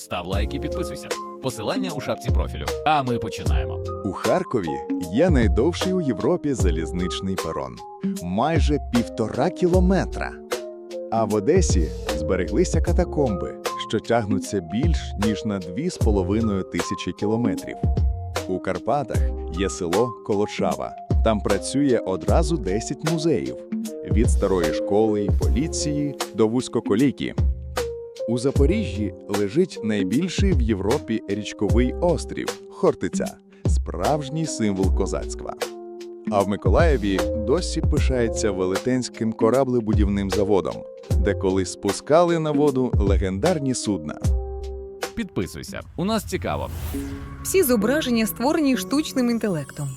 Став лайк і підписуйся. Посилання у шапці профілю. А ми починаємо. У Харкові є найдовший у Європі залізничний перон майже півтора кілометра. А в Одесі збереглися катакомби, що тягнуться більш ніж на дві з половиною тисячі кілометрів. У Карпатах є село Колочава. Там працює одразу 10 музеїв від старої школи й поліції до вузькоколійки. У Запоріжжі лежить найбільший в Європі річковий острів Хортиця, справжній символ козацтва. А в Миколаєві досі пишається велетенським кораблебудівним заводом, де колись спускали на воду легендарні судна. Підписуйся. У нас цікаво. Всі зображення створені штучним інтелектом.